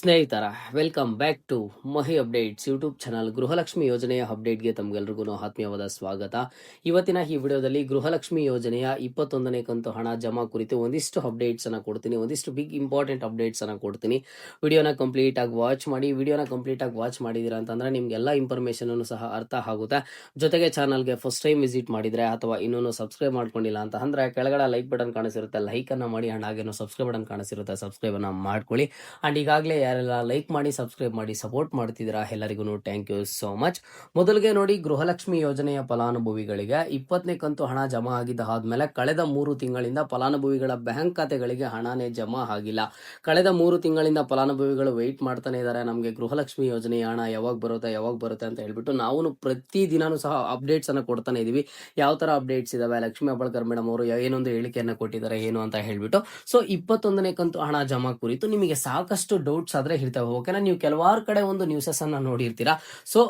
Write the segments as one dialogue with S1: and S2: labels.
S1: ಸ್ನೇಹಿತರ welcome back to Mahi updates YouTube channel Gruhalakshmi ಯೋಜನೆಯ ಅಪ್ಡೇಟ್ಗೆ ತಮಗೆಲ್ರಿಗೂ ಆತ್ಮೀಯವಾದ ಸ್ವಾಗತ. ಇವತ್ತಿನ ಈ ವಿಡಿಯೋದಲ್ಲಿ ಗೃಹಲಕ್ಷ್ಮಿ ಯೋಜನೆಯ ಇಪ್ಪತ್ತೊಂದನೇ ಕಂತು ಹಣ ಜಮಾ ಕುರಿತು ಒಂದಿಷ್ಟು ಅಪ್ಡೇಟ್ಸ್ ಅನ್ನು ಕೊಡ್ತೀನಿ, ಒಂದಿಷ್ಟು ಬಿಗ್ ಇಂಪಾರ್ಟೆಂಟ್ ಅಪ್ಡೇಟ್ಸ್ ಅನ್ನು ಕೊಡ್ತೀನಿ. ವಿಡಿಯೋನ ಕಂಪ್ಲೀಟ್ ಆಗಿ ವಾಚ್ ಮಾಡಿ, ವಿಡಿಯೋನ ಕಂಪ್ಲೀಟ್ ಆಗಿ ವಾಚ್ ಮಾಡಿದೀರಾ ಅಂತಂದ್ರೆ ನಿಮ್ಗೆಲ್ಲ ಅನ್ನು ಸಹ ಅರ್ಥ ಆಗುತ್ತೆ. ಜೊತೆಗೆ ಚಾನಲ್ಗೆ ಫಸ್ಟ್ ಟೈಮ್ ವಿಸಿಟ್ ಮಾಡಿದ್ರೆ ಅಥವಾ ಇನ್ನೂ ಸಬ್ಸ್ಕ್ರೈಬ್ ಮಾಡ್ಕೊಂಡಿಲ್ಲ ಅಂತ ಅಂದ್ರೆ ಕೆಳಗಡೆ ಲೈಕ್ ಬಟನ್ ಕಾಣಿಸಿರುತ್ತೆ ಲೈಕ್ ಅನ್ನ ಮಾಡಿ ಅಂಡ್ ಹಾಗೇನು ಸಬ್ಸ್ಕ್ರೈಬ್ ಬಟನ್ ಕಾಣಿಸಿರುತ್ತೆ ಸಬ್ಸ್ಕ್ರೈಬ್ ಅನ್ನ ಮಾಡ್ಕೊಳ್ಳಿ. ಅಂಡ್ ಈಗಾಗಲೇ ಯಾರೆಲ್ಲ ಲೈಕ್ ಮಾಡಿ ಸಬ್ಸ್ಕ್ರೈಬ್ ಮಾಡಿ ಸಪೋರ್ಟ್ ಮಾಡ್ತಿದ್ದೀರಾ ಎಲ್ಲರಿಗೂ ಥ್ಯಾಂಕ್ ಯು ಸೋ ಮಚ್ ಮೊದಲಿಗೆ ನೋಡಿ, ಗೃಹಲಕ್ಷ್ಮಿ ಯೋಜನೆಯ ಫಲಾನುಭವಿಗಳಿಗೆ ಇಪ್ಪತ್ತನೇ ಕಂತು ಹಣ ಜಮಾ ಆಗಿದ್ದ ಆದ್ಮೇಲೆ ಕಳೆದ ಮೂರು ತಿಂಗಳಿಂದ ಫಲಾನುಭವಿಗಳ ಬ್ಯಾಂಕ್ ಖಾತೆಗಳಿಗೆ ಹಣನೇ ಜಮಾ ಆಗಿಲ್ಲ. ಕಳೆದ ಮೂರು ತಿಂಗಳಿಂದ ಫಲಾನುಭವಿಗಳು ವೆಯ್ಟ್ ಮಾಡ್ತಾನೆ ಇದ್ದಾರೆ ನಮಗೆ ಗೃಹಲಕ್ಷ್ಮಿ ಯೋಜನೆಯ ಹಣ ಯಾವಾಗ ಬರುತ್ತೆ ಯಾವಾಗ ಬರುತ್ತೆ ಅಂತ ಹೇಳ್ಬಿಟ್ಟು ನಾವು ಪ್ರತಿ ದಿನಾನು ಸಹ ಅಪ್ಡೇಟ್ಸ್ ಅನ್ನು ಕೊಡ್ತಾನೆ ಇದೀವಿ. ಯಾವ ತರ ಅಪ್ಡೇಟ್ಸ್ ಇದಾವೆ, ಲಕ್ಷ್ಮೀ ಅಬ್ಬಳ್ಕರ್ ಮೇಡಮ್ ಅವರು ಏನೊಂದು ಹೇಳಿಕೆಯನ್ನು ಕೊಟ್ಟಿದ್ದಾರೆ ಏನು ಅಂತ ಹೇಳ್ಬಿಟ್ಟು. ಸೊ ಇಪ್ಪತ್ತೊಂದನೇ ಕಂತು ಹಣ ಜಮಾ ಕುರಿತು ನಿಮಗೆ ಸಾಕಷ್ಟು ಡೌಟ್ಸ್ ಆದ್ರೆ ಇರ್ತವೆ ಓಕೆನಾ? ನೀವು ಕೆಲವಾರು ಕಡೆ ಒಂದು ನ್ಯೂಸಸ್ ಅನ್ನ ನೋಡಿರ್ತೀರಾ. ಸೊ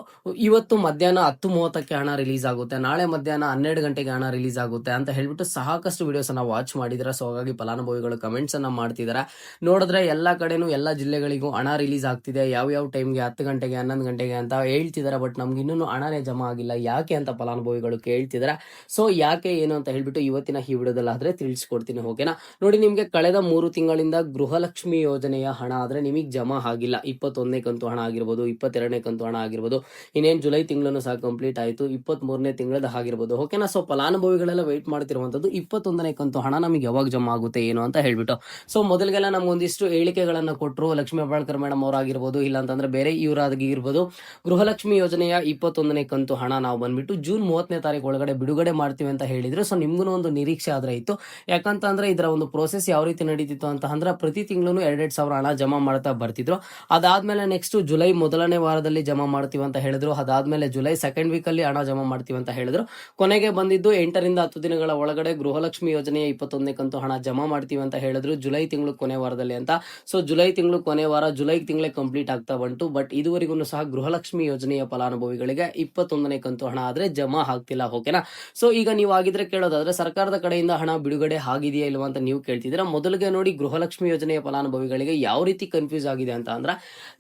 S1: ಇವತ್ತು ಮಧ್ಯಾಹ್ನ ಹತ್ತು ಮೂವತ್ತಕ್ಕೆ ಹಣ ರಿಲೀಸ್ ಆಗುತ್ತೆ. ನಾಳೆ ಮಧ್ಯಾಹ್ನ ಹನ್ನೆರಡು ಗಂಟೆಗೆ ಹಣ ರಿಲೀಸ್ ಆಗುತ್ತೆ ಅಂತ ಹೇಳ್ಬಿಟ್ಟು ಸಾಕಷ್ಟು ವಿಡಿಯೋಸ್ ಅನ್ನ ವಾಚ್ ಮಾಡಿದ್ರೆ. ಸೊ ಹಾಗಾಗಿ ಫಲಾನುಭವಿಗಳು ಕಮೆಂಟ್ಸ್ ಅನ್ನ ಮಾಡ್ತಿದ್ದಾರೆ ನೋಡಿದ್ರೆ ಎಲ್ಲಾ ಕಡೆನೂ ಎಲ್ಲಾ ಜಿಲ್ಲೆಗಳಿಗೂ ಹಣ ರಿಲೀಸ್ ಆಗ್ತಿದೆ. ಯಾವ ಯಾವ ಟೈಮ್ಗೆ ಹತ್ತು ಗಂಟೆಗೆ, ಹನ್ನೊಂದು ಗಂಟೆಗೆ ಅಂತ ಹೇಳ್ತಿದಾರೆ. ಬಟ್ ನಮ್ಗೆ ಇನ್ನೂ ಹಣನೇ ಜಮಾ ಆಗಿಲ್ಲ. ಯಾಕೆ ಅಂತ ಫಲಾನುಭವಿಗಳು ಕೇಳ್ತಿದ್ದಾರೆ ಸೊ ಯಾಕೆ ಏನು ಅಂತ ಹೇಳ್ಬಿಟ್ಟು ಇವತ್ತಿನ ಈ ವಿಡಿಯೋದಲ್ಲಿ ಆದ್ರೆ ತಿಳಿಸ್ಕೊಡ್ತೀನಿ. ಓಕೆನಾ? ನೋಡಿ, ನಿಮ್ಗೆ ಕಳೆದ ಮೂರು ತಿಂಗಳಿಂದ ಗೃಹಲಕ್ಷ್ಮಿ ಯೋಜನೆಯ ಹಣ ಆದ್ರೆ ನಿಮಗೆ ಜಮಾ ಆಗಿಲ್ಲ. ಇಪ್ಪತ್ತೊಂದನೇ ಕಂತು ಹಣ ಆಗಿರ್ಬೋದು, ಇಪ್ಪತ್ತೆರಡನೇ ಕಂತು ಹಣ ಆಗಿರ್ಬೋದು. ಇನ್ನೇನು ಜುಲೈ ತಿಂಗಳನ್ನು ಸಹ ಕಂಪ್ಲೀಟ್ ಆಯಿತು. ಇಪ್ಪತ್ತ್ ಮೂರನೇ ತಿಂಗಳದ ಆಗಿರ್ಬೋದು ಓಕೆನಾ? ಸೊ ಫಲಾನುಭವಿಗಳೆಲ್ಲ ವೆಯ್ಟ್ ಮಾಡ್ತಿರುವಂಥದ್ದು ಇಪ್ಪತ್ತೊಂದನೇ ಕಂತು ಹಣ ನಮಗೆ ಯಾವಾಗ ಜಮಾ ಆಗುತ್ತೆ ಏನು ಅಂತ ಹೇಳ್ಬಿಟ್ಟು. ಸೊ ಮೊದಲಿಗೆಲ್ಲ ನಮ್ಗೊಂದಿಷ್ಟು ಹೇಳಿಕೆಗಳನ್ನು ಕೊಟ್ಟರು ಲಕ್ಷ್ಮೀ ಹೆಬ್ಬಾಳ್ಕರ್ ಮೇಡಮ್ ಅವರಾಗಿರ್ಬೋದು ಇಲ್ಲ ಅಂತಂದ್ರೆ ಬೇರೆ ಇವರಾಗಿರ್ಬೋದು ಗೃಹಲಕ್ಷ್ಮಿ ಯೋಜನೆಯ ಇಪ್ಪತ್ತೊಂದನೇ ಕಂತು ಹಣ ನಾವು ಬಂದ್ಬಿಟ್ಟು ಜೂನ್ ಮೂವತ್ತನೇ ತಾರೀಕು ಒಳಗಡೆ ಬಿಡುಗಡೆ ಮಾಡ್ತೀವಿ ಅಂತ ಹೇಳಿದ್ರು. ಸೊ ನಿಮ್ಗೂ ಒಂದು ನಿರೀಕ್ಷೆ ಆದ್ರೆ ಇತ್ತು. ಯಾಕಂತಂದ್ರೆ ಇದರ ಒಂದು ಪ್ರೋಸೆಸ್ ಯಾವ ರೀತಿ ನಡೀತಿತ್ತು ಅಂತ ಅಂದ್ರೆ ಪ್ರತಿ ತಿಂಗಳು ಎರಡೆರಡು ಸಾವಿರ ಹಣ ಜಮಾ ಮಾಡ್ತಾ ಬರ್ತಿದ್ರು ಅದಾದ್ಮೇಲೆ ನೆಕ್ಸ್ಟ್ ಜುಲೈ ಮೊದಲನೇ ವಾರದಲ್ಲಿ ಜಮಾ ಮಾಡ್ತೀವಿ ಅಂತ ಹೇಳಿದ್ರು. ಅದಾದ್ಮೇಲೆ ಜುಲೈ ಸೆಕೆಂಡ್ ವೀಕ್ ಅಲ್ಲಿ ಹಣ ಜಮಾ ಮಾಡ್ತೀವಿ ಅಂತ ಹೇಳಿದ್ರು. ಕೊನೆಗೆ ಬಂದಿದ್ದು ಎಂಟರಿಂದ ಹತ್ತು ದಿನಗಳ ಒಳಗಡೆ ಗೃಹಲಕ್ಷ್ಮಿ ಯೋಜನೆಯ ಇಪ್ಪತ್ತೊಂದನೇ ಕಂತು ಹಣ ಜಮಾ ಮಾಡ್ತೀವಿ ಅಂತ ಹೇಳಿದ್ರು ಜುಲೈ ತಿಂಗಳು ಕೊನೆ ವಾರದಲ್ಲಿ ಅಂತ. ಸೊ ಜುಲೈ ತಿಂಗಳು ಕೊನೆ ವಾರ ಜುಲೈ ತಿಂಗಳೇ ಕಂಪ್ಲೀಟ್ ಆಗ್ತಾ ಬಂತು. ಬಟ್ ಇದುವರೆಗೂ ಸಹ ಗೃಹಲಕ್ಷ್ಮಿ ಯೋಜನೆಯ ಫಲಾನುಭವಿಗಳಿಗೆ ಇಪ್ಪತ್ತೊಂದನೇ ಕಂತು ಹಣ ಆದ್ರೆ ಜಮಾ ಆಗ್ತಿಲ್ಲ ಓಕೆನಾ ಸೊ ಈಗ ನೀವು ಆಗಿದ್ರೆ ಕೇಳೋದಾದ್ರೆ ಸರ್ಕಾರದ ಕಡೆಯಿಂದ ಹಣ ಬಿಡುಗಡೆ ಆಗಿದೆಯಾ ಇಲ್ವಾ ಅಂತ ನೀವು ಕೇಳ್ತಿದ್ದೀರಾ. ಮೊದಲಿಗೆ ನೋಡಿ ಗೃಹಲಕ್ಷ್ಮಿ ಯೋಜನೆಯ ಫಲಾನುಭವಿಗಳಿಗೆ ಯಾವ ರೀತಿ ಕನ್ಫ್ಯೂಸ್ ಅಂತ ಅಂದ್ರೆ,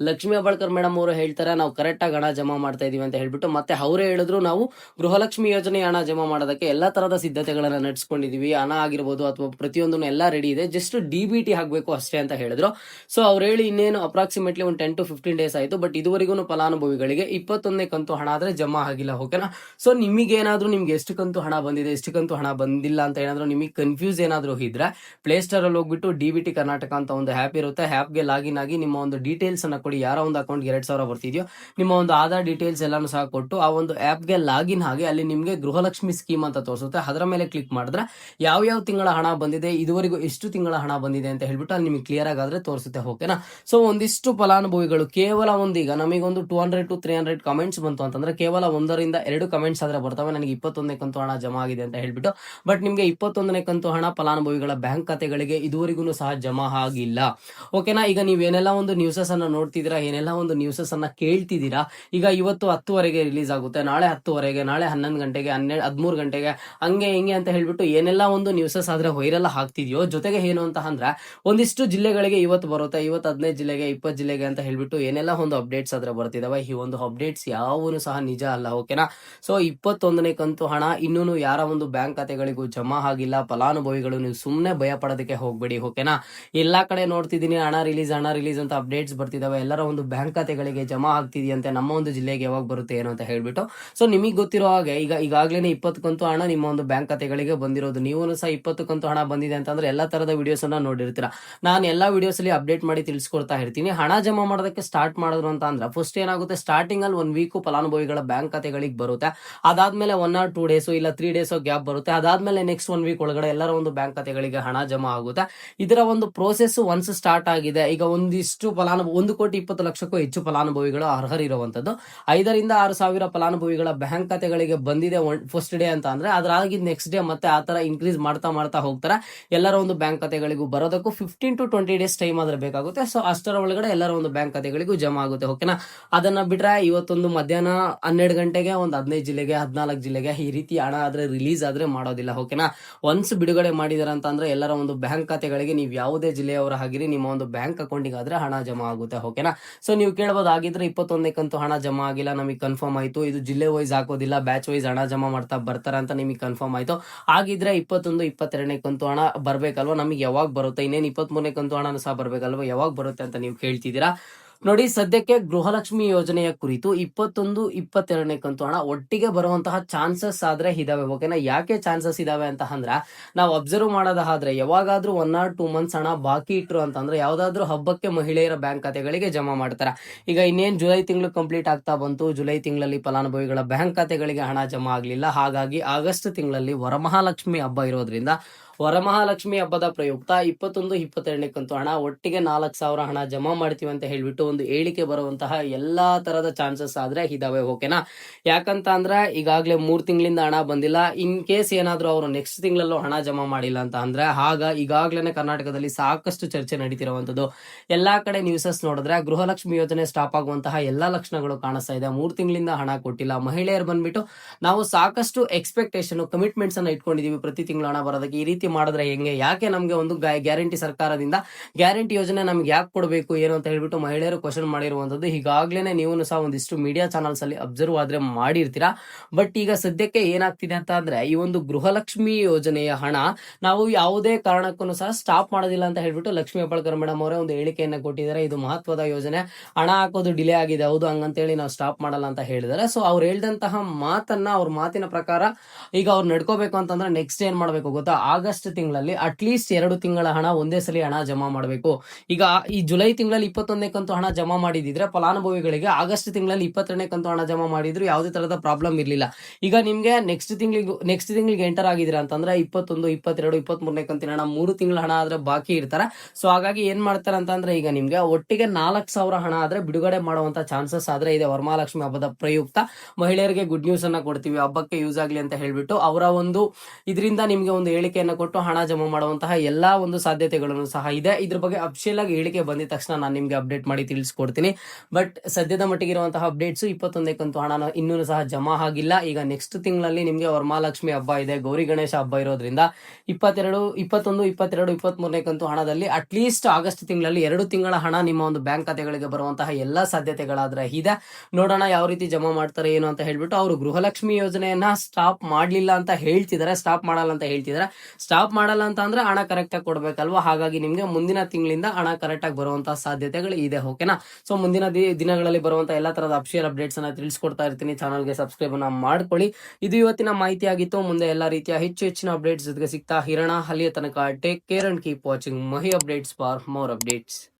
S1: ಲಕ್ಷ್ಮೀ ಅಬಾಳ್ಕರ್ ಮೇಡಮ್ ಅವರು ಹೇಳ್ತಾರೆ, ನಾವು ಕರೆಕ್ಟ್ ಆಗಿ ಹಣ ಜಮಾ ಮಾಡ್ತಾ ಇದೀವಿ ಅಂತ ಹೇಳ್ಬಿಟ್ಟು, ಮತ್ತೆ ಅವರೇ ಹೇಳಿದ್ರು ನಾವು ಗೃಹಲಕ್ಷ್ಮಿ ಯೋಜನೆ ಹಣ ಜಮಾ ಮಾಡೋದಕ್ಕೆ ಎಲ್ಲಾ ತರದ ಸಿದ್ಧತೆಗಳನ್ನ ನಡೆಸ್ಕೊಂಡಿದೀವಿ, ಹಣ ಆಗಿರ್ಬೋದು ಅಥವಾ ಪ್ರತಿಯೊಂದನ್ನು ಎಲ್ಲ ರೆಡಿ ಇದೆ ಜಸ್ಟ್ ಡಿ ಬಿ ಟಿ ಹಾಕ್ಬೇಕು ಅಷ್ಟೇ ಅಂತ ಹೇಳಿದ್ರು. ಸೊ ಅವ್ರು ಹೇಳಿ ಇನ್ನೇನು ಅಪ್ರಾಕ್ಸಿಮೇಟ್ಲಿ ಒಂದು ಟೆನ್ ಟು ಫಿಫ್ಟೀನ್ ಡೇಸ್ ಆಯ್ತು ಬಟ್ ಇದುವರೆಗೂ ಫಲಾನುಭವಿಗಳಿಗೆ ಇಪ್ಪತ್ತೊಂದನೇ ಕಂತು ಹಣ ಆದ್ರೆ ಜಮಾ ಆಗಿಲ್ಲ ಓಕೆನಾ ಸೊ ನಿಮಗೆ ಏನಾದ್ರೂ ನಿಮ್ಗೆ ಎಷ್ಟು ಕಂತು ಹಣ ಬಂದಿದೆ, ಎಷ್ಟು ಕಂತು ಹಣ ಬಂದಿಲ್ಲ ಅಂತ ಏನಾದರೂ ನಿಮಗೆ ಕನ್ಫ್ಯೂಸ್ ಏನಾದರೂ ಇದ್ರೆ ಪ್ಲೇ ಸ್ಟೋರ್ ಅಲ್ಲಿ ಹೋಗ್ಬಿಟ್ಟು ಡಿ ಬಿ ಟಿ ಕರ್ನಾಟಕ ಅಂತ ಒಂದು ಆ್ಯಪ್ ಇರುತ್ತೆ ಆ್ಯಪ್ಗೆ ಲಾಗಿನ್ ಆಗಿ ನಿಮ್ಮ ಒಂದು ಡೀಟೇಲ್ಸ್ ಅನ್ನ ಕೊಡಿ. ಯಾರೋ ಒಂದು ಅಕೌಂಟ್ಗೆ ಎರಡ್ ಸಾವಿರ ಬರ್ತಿದೆಯೋ, ನಿಮ್ಮ ಒಂದು ಆಧಾರ್ ಡೀಟೇಲ್ಸ್ ಎಲ್ಲಾನು ಸಹ ಕೊಟ್ಟು ಆ ಒಂದು ಆ್ಯಪ್ಗೆ ಲಾಗಿನ್ ಆಗಿ ಅಲ್ಲಿ ನಿಮಗೆ ಗೃಹಲಕ್ಷ್ಮಿ ಸ್ಕೀಮ್ ಅಂತ ತೋರಿಸುತ್ತೆ. ಅದರ ಮೇಲೆ ಕ್ಲಿಕ್ ಮಾಡಿದ್ರೆ ಯಾವ ಯಾವ ತಿಂಗಳ ಹಣ ಬಂದಿದೆ, ಇದುವರೆಗೂ ಎಷ್ಟು ತಿಂಗಳ ಹಣ ಬಂದಿದೆ ಅಂತ ಹೇಳ್ಬಿಟ್ಟು ಅಲ್ಲಿ ನಿಮಗೆ ಕ್ಲಿಯರ್ ಆಗಾದ್ರೆ ತೋರಿಸುತ್ತೆ. ಓಕೆನಾ ಸೊ ಒಂದಿಷ್ಟು ಫಲಾನುಭವಿಗಳು, ಕೇವಲ ಒಂದೀಗ ನಮಗೊಂದು two hundred to three hundred comments ಬಂತು ಅಂತಂದ್ರೆ ಕೇವಲ ಒಂದರಿಂದ ಎರಡು ಕಮೆಂಟ್ಸ್ ಆದ್ರೆ ಬರ್ತವೆ. ನನಗೆ ಇಪ್ಪತ್ತೊಂದನೇ ಕಂತು ಹಣ ಜಮಾ ಆಗಿದೆ ಅಂತ ಹೇಳ್ಬಿಟ್ಟು ಬಟ್ ನಿಮಗೆ ಇಪ್ಪತ್ತೊಂದನೇ ಕಂತು ಹಣ ಫಲಾನುಭವಿಗಳ ಬ್ಯಾಂಕ್ ಖಾತೆಗಳಿಗೆ ಇದುವರೆಗೂ ಸಹ ಜಮಾ ಆಗಿಲ್ಲ. ಓಕೆನಾ ಈಗ ನೀವೇನೆಲ್ಲ ಒಂದು ನ್ಯೂಸಸ್ ಅನ್ನ ನೋಡ್ತಿದ್ದೀರಾ? ಏನೆಲ್ಲ ಒಂದು ನ್ಯೂಸಸ್ ಅನ್ನ ಕೇಳ್ತಿದ್ದೀರಾ? ಈಗ ಇವತ್ತು ಹತ್ತುವರೆಗೆ ರಿಲೀಸ್ ಆಗುತ್ತೆ. ನಾಳೆ ಹತ್ತುವರೆಗೆ, ನಾಳೆ ಹನ್ನೊಂದು ಗಂಟೆಗೆ, ಹನ್ನೆರಡು, ಹದಿಮೂರು ಗಂಟೆಗೆ, ಹಂಗೆ ಹಿಂಗೆ ಅಂತ ಹೇಳ್ಬಿಟ್ಟು ಏನೆಲ್ಲ ಒಂದು ನ್ಯೂಸಸ್ ಆದ್ರೆ ವೈರಲ್ ಆಗ್ತಿದೆಯೋ ಜೊತೆಗೆ ಏನು ಅಂತ ಅಂದ್ರೆ, ಒಂದಿಷ್ಟು ಜಿಲ್ಲೆಗಳಿಗೆ ಇವತ್ತು ಬರುತ್ತೆ. ಇವತ್ತು ಹದಿನೈದು ಜಿಲ್ಲೆಗೆ, ಇಪ್ಪತ್ತು ಜಿಲ್ಲೆಗೆ ಅಂತ ಹೇಳ್ಬಿಟ್ಟು ಏನೆಲ್ಲ ಒಂದು ಅಪ್ಡೇಟ್ಸ್ ಆದ್ರೆ ಬರ್ತಿದಾವೆ. ಈ ಒಂದು ಅಪ್ಡೇಟ್ಸ್ ಯಾವನು ಸಹ ನಿಜ ಅಲ್ಲ ಓಕೆನಾ ಸೊ ಇಪ್ಪತ್ತೊಂದನೇ ಕಂತು ಹಣ ಇನ್ನೂ ಯಾರ ಒಂದು ಬ್ಯಾಂಕ್ ಖಾತೆಗಳಿಗೂ ಜಮಾ ಆಗಿಲ್ಲ. ಫಲಾನುಭವಿಗಳು ನೀವು ಸುಮ್ಮನೆ ಭಯ ಪಡೋದಕ್ಕೆ ಹೋಗ್ಬೇಡಿ ಓಕೆನಾ ಎಲ್ಲಾ ಕಡೆ ನೋಡ್ತಿದ್ದೀನಿ. ಹಣ ರಿಲೀಸ್ ಹಣ ರಿಲೀಸ್ ಅಂತ ಅಪ್ಡೇಟ್ಸ್ ಬರ್ತಿದಾವೆ, ಎಲ್ಲರ ಒಂದು ಬ್ಯಾಂಕ್ ಖಾತೆಗಳಿಗೆ ಜಮಾ ಆಗ್ತಿದೆಯಂತೆ ನಮ್ಮ ಒಂದು ಜಿಲ್ಲೆಗೆ ಯಾವಾಗ ಬರುತ್ತೆ ಏನು ಅಂತ ಹೇಳ್ಬಿಟ್ಟು. ಸೊ ನಿಮಗೆ ಗೊತ್ತಿರೋ ಹಾಗೆ, ಈಗ ಈಗಾಗಲೇ ಇಪ್ಪತ್ತು ಕಂತು ಹಣ ನಿಮ್ಮ ಒಂದು ಬ್ಯಾಂಕ್ ಖಾತೆಗಳಿಗೆ ಬಂದಿರೋದು. ನೀವು ಸಹ ಇಪ್ಪತ್ತು ಕಂತು ಹಣ ಬಂದಿದೆ ಅಂತಂದ್ರೆ ಎಲ್ಲ ತರದ ವಿಡಿಯೋಸ್ ಅನ್ನ ನೋಡಿರ್ತೀರಾ. ನಾನು ಎಲ್ಲಾ ವಿಡಿಯೋಸ್ ಅಲ್ಲಿ ಅಪ್ಡೇಟ್ ಮಾಡಿ ತಿಳಿಸ್ಕೊಡ್ತಾ ಇರ್ತೀನಿ. ಹಣ ಜಮಾ ಮಾಡೋದಕ್ಕೆ ಸ್ಟಾರ್ಟ್ ಮಾಡಿದ್ರು ಅಂತ ಅಂದ್ರೆ ಫಸ್ಟ್ ಏನಾಗುತ್ತೆ ಸ್ಟಾರ್ಟಿಂಗ್ ಅಲ್ಲಿ ಒನ್ ವೀಕು ಫಲಾನುಭವಿಗಳ ಬ್ಯಾಂಕ್ ಖಾತೆಗಳಿಗೆ ಬರುತ್ತೆ. ಅದಾದ್ಮೇಲೆ ಒನ್ ಆರ್ ಟೂ ಡೇಸು ಇಲ್ಲ ತ್ರೀ ಡೇಸು ಗ್ಯಾಪ್ ಬರುತ್ತೆ. ಅದಾದ್ಮೇಲೆ ನೆಕ್ಸ್ಟ್ ಒನ್ ವೀಕ್ ಒಳಗಡೆ ಎಲ್ಲರ ಒಂದು ಬ್ಯಾಂಕ್ ಖಾತೆಗಳಿಗೆ ಹಣ ಜಮಾ ಆಗುತ್ತೆ. ಇದರ ಒಂದು ಪ್ರೋಸೆಸ್ ಒನ್ಸ್ ಸ್ಟಾರ್ಟ್ ಆಗಿದೆ. ಈಗ ಒಂದಿಷ್ಟು ಫಲಾನುಭವಿ ಒಂದು ಕೋಟಿ ಇಪ್ಪತ್ತು ಲಕ್ಷಕ್ಕೂ ಹೆಚ್ಚು ಫಲಾನುಭವಿಗಳು ಅರ್ಹರಿರುವಂತದ್ದು ಐದರಿಂದ ಆರು ಸಾವಿರ ಫಲಾನುಭವಿಗಳ ಬ್ಯಾಂಕ್ ಖಾತೆಗಳಿಗೆ ಬಂದಿದೆ ಫಸ್ಟ್ ಡೇ ಅಂತ ಅಂದ್ರೆ. ನೆಕ್ಸ್ಟ್ ಡೇ ಮತ್ತೆ ಆ ತರ ಇನ್ಕ್ರೀಸ್ ಮಾಡ್ತಾ ಮಾಡ್ತಾ ಹೋಗ್ತಾರೆ. ಎಲ್ಲರ ಒಂದು ಬ್ಯಾಂಕ್ ಖಾತೆಗಳಿಗೂ ಬರೋದಕ್ಕೂ fifteen to twenty days time ಆದ್ರೆ ಬೇಕಾಗುತ್ತೆ. ಸೊ ಅಷ್ಟರ ಒಳಗಡೆ ಎಲ್ಲರ ಒಂದು ಬ್ಯಾಂಕ್ ಖಾತೆಗಳಿಗೂ ಜಮಾ ಆಗುತ್ತೆ ಓಕೆನಾ ಅದನ್ನ ಬಿಟ್ರೆ ಇವತ್ತೊಂದು ಮಧ್ಯಾಹ್ನ ಹನ್ನೆರಡು ಗಂಟೆಗೆ ಒಂದು ಹದಿನೈದು ಜಿಲ್ಲೆಗೆ, ಹದಿನಾಲ್ಕು ಜಿಲ್ಲೆಗೆ ಈ ರೀತಿ ಹಣ ಆದ್ರೆ ರಿಲೀಸ್ ಆದ್ರೆ ಮಾಡೋದಿಲ್ಲ ಓಕೆನಾ ಒನ್ಸ್ ಬಿಡುಗಡೆ ಮಾಡಿದಾರೆ ಅಂತ ಅಂದ್ರೆ ಎಲ್ಲರ ಒಂದು ಬ್ಯಾಂಕ್ ಖಾತೆಗಳಿಗೆ ನೀವು ಯಾವುದೇ ಜಿಲ್ಲೆಯವರ ಆಗಿರಿ ನಿಮ್ಮ ಒಂದು ಬ್ಯಾಂಕ್ ಅಕೌಂಟಿಗೆ ಆದ್ರೆ ಹಣ ಜಮಾ ಆಗುತ್ತೆ ಓಕೆನಾ ಸೊ ನೀವು ಕೇಳ್ಬೋದು ಆಗಿದ್ರೆ ಇಪ್ಪತ್ತೊಂದನೇ ಕಂತು ಹಣ ಜಮಾ ಆಗಿಲ್ಲ, ನಮಗೆ ಕನ್ಫರ್ಮ್ ಆಯಿತು. ಇದು ಜಿಲ್ಲೆ ವೈಸ್ ಹಾಕೋದಿಲ್ಲ ಬ್ಯಾಚ್ ವೈಸ್ ಹಣ ಜಮಾ ಮಾಡ್ತಾ ಬರ್ತಾರ ಅಂತ ನಿಮಗೆ ಕನ್ಫರ್ಮ್ ಆಯಿತು. ಆಗಿದ್ರೆ ಇಪ್ಪತ್ತೊಂದು ಇಪ್ಪತ್ತೆರಡನೇ ಕಂತು ಹಣ ಬರಬೇಕಲ್ವ? ನಮಗೆ ಯಾವಾಗ ಬರುತ್ತೆ? ಇನ್ನೇನು ಇಪ್ಪತ್ಮೂರನೇ ಕಂತು ಹಣನೂ ಸಹ ಬರಬೇಕಲ್ವ? ಯಾವಾಗ ಬರುತ್ತೆ ಅಂತ ನೀವು ಕೇಳ್ತಿದ್ದೀರಾ? ನೋಡಿ, ಸದ್ಯಕ್ಕೆ ಗೃಹಲಕ್ಷ್ಮಿ ಯೋಜನೆಯ ಕುರಿತು ಇಪ್ಪತ್ತೊಂದು, ಇಪ್ಪತ್ತೆರಡನೇ ಕಂತು ಹಣ ಒಟ್ಟಿಗೆ ಬರುವಂತಹ ಚಾನ್ಸಸ್ ಆದ್ರೆ ಇದಾವೆ. ಓಕೆನಾ? ಯಾಕೆ ಚಾನ್ಸಸ್ ಇದಾವೆ ಅಂತ ಅಂದ್ರೆ, ನಾವು ಅಬ್ಸರ್ವ್ ಮಾಡೋದಾದ್ರೆ ಯಾವಾಗಾದ್ರೂ ಒನ್ ಆರ್ ಟೂ ಮಂತ್ಸ್ ಹಣ ಬಾಕಿ ಇಟ್ರು ಅಂತಂದ್ರೆ ಯಾವ್ದಾದ್ರು ಹಬ್ಬಕ್ಕೆ ಮಹಿಳೆಯರ ಬ್ಯಾಂಕ್ ಖಾತೆಗಳಿಗೆ ಜಮಾ ಮಾಡ್ತಾರೆ. ಈಗ ಇನ್ನೇನು ಜುಲೈ ತಿಂಗಳು ಕಂಪ್ಲೀಟ್ ಆಗ್ತಾ ಬಂತು, ಜುಲೈ ತಿಂಗಳಲ್ಲಿ ಫಲಾನುಭವಿಗಳ ಬ್ಯಾಂಕ್ ಖಾತೆಗಳಿಗೆ ಹಣ ಜಮಾ ಆಗಲಿಲ್ಲ. ಹಾಗಾಗಿ ಆಗಸ್ಟ್ ತಿಂಗಳಲ್ಲಿ ವರಮಹಾಲಕ್ಷ್ಮಿ ಹಬ್ಬ ಇರೋದ್ರಿಂದ ವರಮಹಾಲಕ್ಷ್ಮಿ ಹಬ್ಬದ ಪ್ರಯುಕ್ತ ಇಪ್ಪತ್ತೊಂದು, ಇಪ್ಪತ್ತೆರಡನೇ ಕಂತು ಹಣ, ಒಟ್ಟಿಗೆ ನಾಲ್ಕು ಸಾವಿರ ಹಣ ಜಮಾ ಮಾಡ್ತೀವಿ ಅಂತ ಹೇಳ್ಬಿಟ್ಟು ಒಂದು ಹೇಳಿಕೆ ಬರುವಂತಹ ಎಲ್ಲಾ ತರದ ಚಾನ್ಸಸ್ ಆದ್ರೆ ಇದಾವೆ, ಓಕೆನಾ? ಯಾಕಂತ ಅಂದ್ರೆ ಈಗಾಗಲೇ ಮೂರು ತಿಂಗಳಿಂದ ಹಣ ಬಂದಿಲ್ಲ. ಇನ್ ಕೇಸ್ ಏನಾದರೂ ಅವರು ನೆಕ್ಸ್ಟ್ ತಿಂಗಳಲ್ಲೂ ಹಣ ಜಮಾ ಮಾಡಿಲ್ಲ ಅಂತ ಅಂದ್ರೆ, ಆಗ ಈಗಾಗಲೇ ಕರ್ನಾಟಕದಲ್ಲಿ ಸಾಕಷ್ಟು ಚರ್ಚೆ ನಡೀತಿರುವಂತದ್ದು ಎಲ್ಲಾ ಕಡೆ ನ್ಯೂಸಸ್ ನೋಡಿದ್ರೆ ಗೃಹಲಕ್ಷ್ಮಿ ಯೋಜನೆ ಸ್ಟಾಪ್ ಆಗುವಂತಹ ಎಲ್ಲಾ ಲಕ್ಷಣಗಳು ಕಾಣಿಸ್ತಾ ಇದೆ. ಮೂರು ತಿಂಗಳಿಂದ ಹಣ ಕೊಟ್ಟಿಲ್ಲ. ಮಹಿಳೆಯರು ಬಂದ್ಬಿಟ್ಟು ನಾವು ಸಾಕಷ್ಟು ಎಕ್ಸ್ಪೆಕ್ಟೇಷನ್ ಕಮಿಟ್ಮೆಂಟ್ಸ್ ಅನ್ನ ಇಟ್ಕೊಂಡಿದೀವಿ ಪ್ರತಿ ತಿಂಗಳು ಹಣ ಬರೋದಕ್ಕೆ. ಈ ರೀತಿ ಮಾಡಿದ್ರೆ ಹೆಂಗೆ? ಯಾಕೆ ನಮಗೆ ಒಂದು ಗ್ಯಾರಂಟಿ ಸರ್ಕಾರದಿಂದ ಗ್ಯಾರಂಟಿ ಯೋಜನೆ ನಮ್ಗೆ ಯಾಕೆ ಕೊಡಬೇಕು, ಏನು ಅಂತ ಹೇಳ್ಬಿಟ್ಟು ಮಹಿಳೆಯರು ಕ್ವಶನ್ ಮಾಡಿರುವಂಥದ್ದು ಈಗಾಗಲೇ ನೀವು ಸಹ ಒಂದಿಷ್ಟು ಮೀಡಿಯಾ ಚಾನಲ್ಸ್ ಅಲ್ಲಿ ಅಬ್ಸರ್ವ್ ಆದ್ರೆ ಮಾಡಿರ್ತೀರಾ? ಬಟ್ ಈಗ ಸದ್ಯಕ್ಕೆ ಏನಾಗ್ತಿದೆ ಅಂತ ಅಂದ್ರೆ, ಈ ಒಂದು ಗೃಹಲಕ್ಷ್ಮಿ ಯೋಜನೆಯ ಹಣ ನಾವು ಯಾವುದೇ ಕಾರಣಕ್ಕೂ ಸಹ ಸ್ಟಾಪ್ ಮಾಡೋದಿಲ್ಲ ಅಂತ ಹೇಳ್ಬಿಟ್ಟು ಲಕ್ಷ್ಮೀ ಹೆಬ್ಬಾಳ್ಕರ್ ಮೇಡಮ್ ಅವರೇ ಒಂದು ಹೇಳಿಕೆಯನ್ನ ಕೊಟ್ಟಿದ್ದಾರೆ. ಇದು ಮಹತ್ವದ ಯೋಜನೆ. ಹಣ ಹಾಕೋದು ಡಿಲೇ ಆಗಿದೆ. ಹೌದು, ಹಂಗಂತೇಳಿ ನಾವು ಸ್ಟಾಪ್ ಮಾಡಲ್ಲ ಅಂತ ಹೇಳಿದ್ದಾರೆ. ಸೊ ಅವ್ರು ಹೇಳಿದಂತಹ ಮಾತನ್ನ, ಅವ್ರ ಮಾತಿನ ಪ್ರಕಾರ ಈಗ ಅವ್ರು ನಡ್ಕೋಬೇಕು ಅಂತಂದ್ರೆ ನೆಕ್ಸ್ಟ್ ಏನ್ ಮಾಡ್ಬೇಕು ಗೊತ್ತಾ? ಆಗಸ್ಟ್ ತಿಂಗಳಲ್ಲಿ ಅಟ್ಲೀಸ್ಟ್ ಎರಡು ತಿಂಗಳ ಹಣ ಒಂದೇ ಸಲ ಹಣ ಜಮಾ ಮಾಡಬೇಕು. ಈಗ ಈ ಜುಲೈ ತಿಂಗಳಲ್ಲಿ ಇಪ್ಪತ್ತೊಂದನೇ ಕಂತು ಹಣ ಜಮಾ ಮಾಡಿದಿದ್ರೆ ಫಲಾನುಭವಿಗಳಿಗೆ ಆಗಸ್ಟ್ ತಿಂಗಳಲ್ಲಿ ಇಪ್ಪತ್ತೆರಡನೇ ಕಂತು ಹಣ ಜಮಾ ಮಾಡಿದ್ರು ಯಾವುದೇ ತರಹದ ಪ್ರಾಬ್ಲಮ್ ಇರಲಿಲ್ಲ. ಈಗ ನಿಮಗೆ ನೆಕ್ಸ್ಟ್ ತಿಂಗಳಿಗೆ ನೆಕ್ಸ್ಟ್ ತಿಂಗಳಿಗೆ ಎಂಟರ್ ಆಗಿದ್ದೀರಾ ಅಂತಂದ್ರೆ ಇಪ್ಪತ್ತೊಂದು, ಇಪ್ಪತ್ತೆರಡು, ಇಪ್ಪತ್ಮೂರನೇ ಕಂತಿನ ಹಣ ಮೂರು ತಿಂಗಳ ಹಣ ಆದ್ರೆ ಬಾಕಿ ಇರ್ತಾರೆ. ಸೊ ಹಾಗಾಗಿ ಏನ್ ಮಾಡ್ತಾರೆ ಅಂತಂದ್ರೆ ಈಗ ನಿಮ್ಗೆ ಒಟ್ಟಿಗೆ ನಾಲ್ಕು ಸಾವಿರ ಹಣ ಆದ್ರೆ ಬಿಡುಗಡೆ ಮಾಡುವಂತ ಚಾನ್ಸಸ್ ಆದ್ರೆ ಇದೆ. ವರಮಹಾಲಕ್ಷ್ಮಿ ಹಬ್ಬದ ಪ್ರಯುಕ್ತ ಮಹಿಳೆಯರಿಗೆ ಗುಡ್ ನ್ಯೂಸ್ ಅನ್ನ ಕೊಡ್ತೀವಿ. ಹಬ್ಬಕ್ಕೆ ಯೂಸ್ ಆಗ್ಲಿ ಅಂತ ಹೇಳ್ಬಿಟ್ಟು ಅವರ ಒಂದು ಇದರಿಂದ ನಿಮ್ಗೆ ಒಂದು ಹೇಳಿಕೆಯನ್ನ ಕೊಟ್ಟು ಹಣ ಜಮಾ ಮಾಡುವಂತಹ ಎಲ್ಲಾ ಒಂದು ಸಾಧ್ಯತೆಗಳನ್ನು ಸಹ ಇದೆ. ಇದ್ರ ಬಗ್ಗೆ ಅಫಿಷಿಯಲ್ ಆಗಿ ಹೇಳಿಕೆ ಬಂದಿದ ತಕ್ಷಣ ನಾನು ನಿಮಗೆ ಅಪ್ಡೇಟ್ ಮಾಡಿ ತಿಳಿಸ್ಕೊಡ್ತೀನಿ. ಬಟ್ ಸದ್ಯದ ಮಟ್ಟಿಗೆ ಇರುವಂತಹ ಅಪ್ಡೇಟ್ಸ್ ಇಪ್ಪತ್ತೊಂದನೇ ಕಂತು ಹಣ ಇನ್ನೂ ಸಹ ಜಮಾ ಆಗಿಲ್ಲ. ಈಗ ನೆಕ್ಸ್ಟ್ ತಿಂಗಳಲ್ಲಿ ನಿಮ್ಗೆ ವರಮಹಾಲಕ್ಷ್ಮಿ ಹಬ್ಬ ಇದೆ, ಗೌರಿ ಗಣೇಶ ಹಬ್ಬ ಇರೋದ್ರಿಂದ ಇಪ್ಪತ್ತೆರಡು, ಇಪ್ಪತ್ತೊಂದು, ಇಪ್ಪತ್ತೆರಡು ಇಪ್ಪತ್ತ್ ಮೂರನೇ ಕಂತು ಹಣದಲ್ಲಿ ಅಟ್ಲೀಸ್ಟ್ ಆಗಸ್ಟ್ ತಿಂಗಳಲ್ಲಿ ಎರಡು ತಿಂಗಳ ಹಣ ನಿಮ್ಮ ಒಂದು ಬ್ಯಾಂಕ್ ಖಾತೆಗಳಿಗೆ ಬರುವಂತಹ ಎಲ್ಲಾ ಸಾಧ್ಯತೆಗಳಾದ್ರೆ ಇದೆ. ನೋಡೋಣ ಯಾವ ರೀತಿ ಜಮಾ ಮಾಡ್ತಾರೆ ಏನು ಅಂತ ಹೇಳ್ಬಿಟ್ಟು ಅವರು ಗೃಹಲಕ್ಷ್ಮಿ ಯೋಜನೆಯನ್ನ ಸ್ಟಾಪ್ ಮಾಡಲಿಲ್ಲ ಅಂತ ಹೇಳ್ತಿದ್ದಾರೆ ಸ್ಟಾಪ್ ಮಾಡಲ್ಲ ಅಂತ ಹೇಳ್ತಿದ್ದಾರೆ ಸ್ಟಾಪ್ ಮಾಡಲ್ಲ ಅಂತ ಅಂದ್ರೆ ಹಣ ಕರೆಕ್ಟ್ ಆಗಿ ಕೊಡ್ಬೇಕಲ್ವಾ? ಹಾಗಾಗಿ ನಿಮ್ಗೆ ಮುಂದಿನ ತಿಂಗಳಿಂದ ಹಣ ಕರೆಕ್ಟ್ ಆಗಿ ಬರುವಂತಹ ಸಾಧ್ಯತೆಗಳು ಇದೆ ಓಕೆನಾ ಸೊ ಮುಂದಿನ ದಿನಗಳಲ್ಲಿ ಬರುವಂತಹ ಎಲ್ಲಾ ತರದ ಅಫಿಷಿಯಲ್ ಅಪ್ಡೇಟ್ಸ್ ಅನ್ನ ತಿಳಿಸ್ಕೊಡ್ತಾ ಇರ್ತೀನಿ. ಚಾನಲ್ಗೆ ಸಬ್ಸ್ಕ್ರೈಬ್ ಅನ್ನ ಮಾಡ್ಕೊಳ್ಳಿ. ಇದು ಇವತ್ತಿನ ಮಾಹಿತಿ ಆಗಿತ್ತು. ಮುಂದೆ ಎಲ್ಲಾ ರೀತಿಯ ಹೆಚ್ಚು ಹೆಚ್ಚಿನ ಅಪ್ಡೇಟ್ಸ್ ಜೊತೆಗೆ ಸಿಗ್ತಾ ಹಿರಣ ಅಲ್ಲಿಯ ತನಕ take care and keep watching Mahi updates for more updates